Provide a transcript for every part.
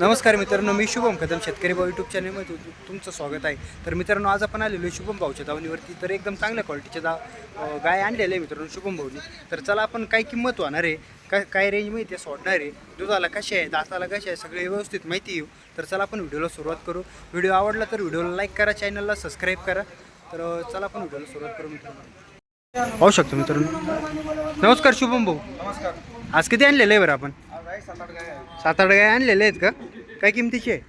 नमस्कार मित्रांनो मी शुभम कदम शेतकरी भाऊ यूट्यूब चॅनलमध्ये तुमचं स्वागत आहे. तर मित्रांनो आज आपण आलेलो आहे शुभम भाऊच्या दावणीवरती. तर एकदम चांगल्या क्वालिटीचे दा गाय आणलेले आहे मित्रांनो शुभम भाऊनी. तर चला आपण काय किंमत होणार आहे काय काय रेंजमध्ये ते सोडणार आहे दुधाला कसे आहे दाताला कसे आहे सगळे व्यवस्थित माहिती येऊ. तर चला आपण व्हिडिओला सुरुवात करू. व्हिडिओ आवडला तर व्हिडिओला लाईक करा चॅनलला सबस्क्राईब करा. तर चला आपण व्हिडिओला सुरुवात करू मित्रांनो. पाहू शकतो मित्रांनो. नमस्कार शुभम भाऊ. नमस्कार. आज किती आणलेलं आहे बरं आपण? आज आहे सात आठ गाय आहे. सात आठ गाय आणलेले आहेत का? काय किमतीचे आहे?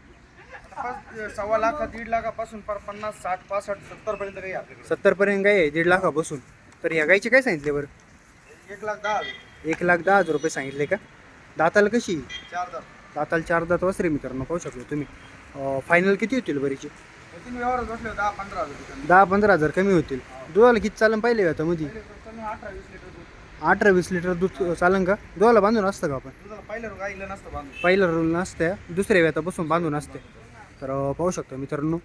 पाच सव्वा लाख दीड लाखापासून पर पन्नास साठ पासष्ट सत्तर पर्यंत काही आपल्याकडे सत्तरपर्यंत गाय आहे दीड लाखापासून. तर ह्या गायचे काय सांगितले बरं? एक लाख दहा हजार. एक लाख दहा हजार रुपये सांगितले का? दाताला कशी? चार दात. दाताला चार दात वसरे मित्रांनो पाहू शकतो तुम्ही. फायनल किती होतील बरीचे? हे तीन व्यवहार बसले दहा पंधरा हजार रुपये दहा पंधरा हजार कमी होतील. दुधाला किती चालन पाहिले आता मध्ये कमी अठरा वीस लिटर. अठरा वीस लिटर दूध चालन का? दुधाला बांधून असतं का आपण? दुधाला पहिलं गाईला नसतं बांधून. पहिलं रोल नसते दुसऱ्या व्यातापासून बांधून असते. तर पाहू शकतो मित्रांनो.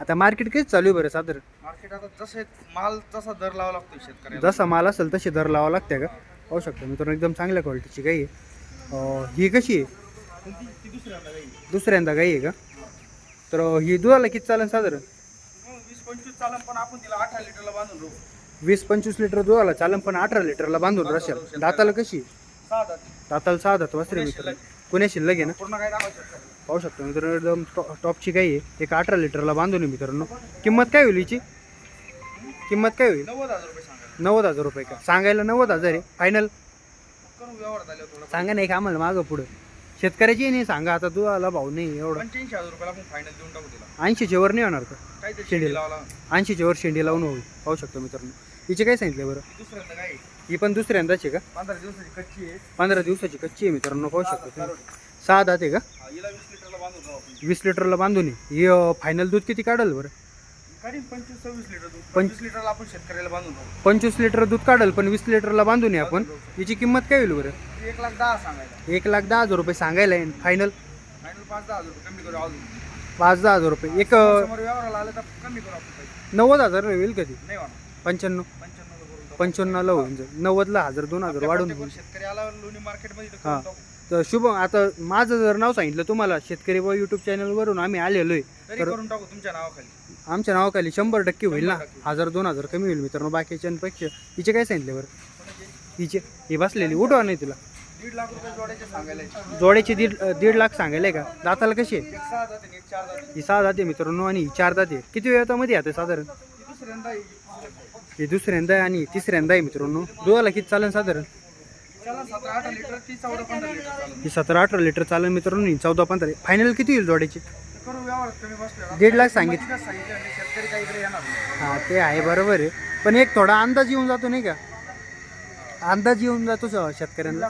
आता मार्केट किती चालू आहे बरं साधारण मार्केट आता जसे माल जसा दर लावा लागतो शेतकऱ्याला. जसा माल असेल तशी दर लावा लागते का? पाहू शकतो मित्रांनो एकदम चांगल्या क्वालिटीची गाई आहे. ही कशी आहे? ती दुसऱ्यांदा गाई दुसऱ्यांदा गाई आहे का? तर ही दुधाला किती चालेल साधारण मग वीस पंचवीस चालन पण आपण तिला अठरा लिटरला बांधून वीस पंचवीस लिटर दुधाला चालेल पण अठरा लिटरला बांधून रसेल दाताला कशी? सहा दाताला सहा दात मित्र ना? पूर्ण दाखवा शेतकऱ्याला पाहू शकतो मित्रांनो एकदम टॉ- टॉपची गाई आहे. एक अठरा लिटरला बांधून आहे मित्रांनो. किंमत काय होईल हिची? किंमत काय होईल? नव्वद हजार रुपये सांगायला. नव्वद हजार रुपये का? सांगायला नव्वद हजार आहे. फायनल करून व्यवहार झाले थोडा सांगा नाही का आम्हाला मागं पुढं. शेतकऱ्याची नाही सांगा. आता दुधाला भाव नाही एवढा. पंच्याऐंशी हजार रुपयाला आपण फायनल देऊन टाकू तिला. ऐंशीच्या वर नाही होणार का? ते शेंडी शेंडी लावला ऐंशीच्या वर शेंडी लावून होईल पाहू शकतो मित्रांनो. हिचे काय सांगितलं बरं? दुसऱ्यांदा ही पण दुसऱ्यांदाच आहे का? पंधरा दिवसाची कच्ची आहे. पंधरा दिवसाची कच्ची आहे मित्रांनो पाहू शकतो तुम्ही. सहा दात आहे का? हा, हिला वीस लिटरला बांधून राहू आपण. वीस लिटरला बांधून आहे. ही फायनल दूध किती काढल बरं? काढीन पंचवीस सव्वीस लिटर दूध. पंच- पंचवीस लिटरला आपण शेतकऱ्याला बांधून राहू पंचवीस लिटर दूध काढल पण वीस लिटरला बांधून आहे आपण. हिची किंमत काय होईल बरं? एक लाख दहा सांगायला. एक लाख दहा हजार रुपये सांगायला आहे फायनल फायनल पाच दहा हजार रुपये कमी करू अजून. पाच दहा हजार रुपये. एक अं, समोर व्यवहाराला आलं तर कमी करू आपण पैसे. नव्वद हजार होईल कधी? नाही पंच्याण्णव. पंच्याण्णव करून टाकू. पंच्याण्णवला होऊन जाईल नव्वदला हजार दोन हजार वाढून प्रत्येक शेतकरी आला लोणी मार्केटमध्ये तर हा. करून टाकू. तर शुभ आता माझं जर नाव सांगितलं तुम्हाला शेतकरी व यूट्यूब चॅनलवरून आम्ही आलेलो आहे तरी तर करून टाकू तुमच्या नावाखाली. आमच्या नावाखाली शंभर टक्के होईल ना. हजार दोन हजार कमी होईल मित्रांनो बाकीच्यांपेक्षा हिचे काय सांगितले बरं? हिचे ही बसलेली उठवा नाही तिला. दीड लाख रुपये जोडायचे सांगायला एक जोड्याची दीड दीड लाख सांगायला का? दाताला कशी आहे सहा जाते आणि एक चार जाते ही सहा जाते मित्रांनो आणि ही चार जाते किती वेळामध्ये आता साधारण? दुसऱ्यांदा. ही दुसऱ्यांदा आहे आणि तिसऱ्यांदा आहे मित्रांनो. दुधाला किती चालेल साधारण? ही सतरा अठरा लिटर चालेल मित्रांनो चौदा पंधरा. फायनल किती होईल जोड्याची? दीड लाख सांगितलं. हा ते आहे बरोबर आहे. पण एक थोडा अंदाज येऊन जातो नाही का? अंदाज येऊन जातो शेतकऱ्यांना.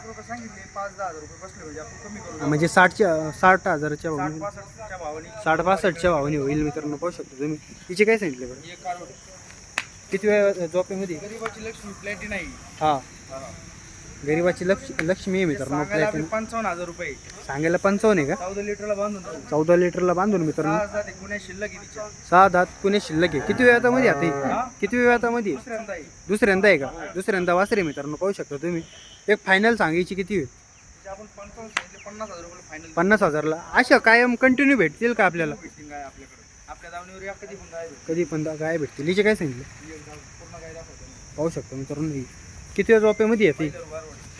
म्हणजे साठच्या साठ हजाराच्या साठ भावाने. साठ पासष्टच्या भावाने होईल मित्रांनो पाहू शकतो तुम्ही. तिचे काय सांगितले बरं? किती वेळ झोपेमध्ये? गरीबाची लक्ष्मी प्लेटी नाही. हा. गरीबाची लक्ष लक्ष्मी आहे मित्रांनो. सांगायला पंचावन्न हजार रुपये. सांगायला पंचावन्न आहे का? चौदा लिटरला बांधून जाऊ चौदा लिटरला बांधून मित्रांनो. सहा हजार गुन्हे शिल्लक आहे तिच्या. सहा दात पुणे शिल्लक आहे. किती वेळामध्ये आता हा? किती वेळामध्ये? दुसऱ्यांदा आहे. दुसऱ्यांदा आहे का? दुसऱ्यांदा वासरे मित्रांनो पाहू शकता तुम्ही. एक फायनल सांगायची किती होईल तिचे आपण पंचावन्न सांगितले पन्नास हजार रुपये फायनल पन्नास हजारला. अशा कायम कंटिन्यू भेटतील का आपल्याला? भेटतील गाय आपल्याकडे? आपल्या दावणीवर या कधी पण गाय भेटतील कधी पण दा- गाय भेटतील. हिचे काय सांगितलं? ही एक गाव पूर्ण गाय दाखवतो. पाहू शकतो मित्रांनो ही. किती वेळ झोपेमध्ये येते?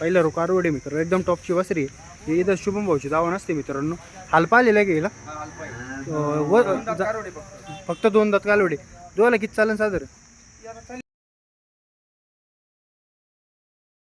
पहिला रो कारवडे मित्र एकदम टॉपची वासरी आहे. इथं शुभम भाऊची दावा नसते मित्रांनो. हालपा आलेला गेला आहे व फक्त दोन दात कालवडे. दोला किती चालेल साधारण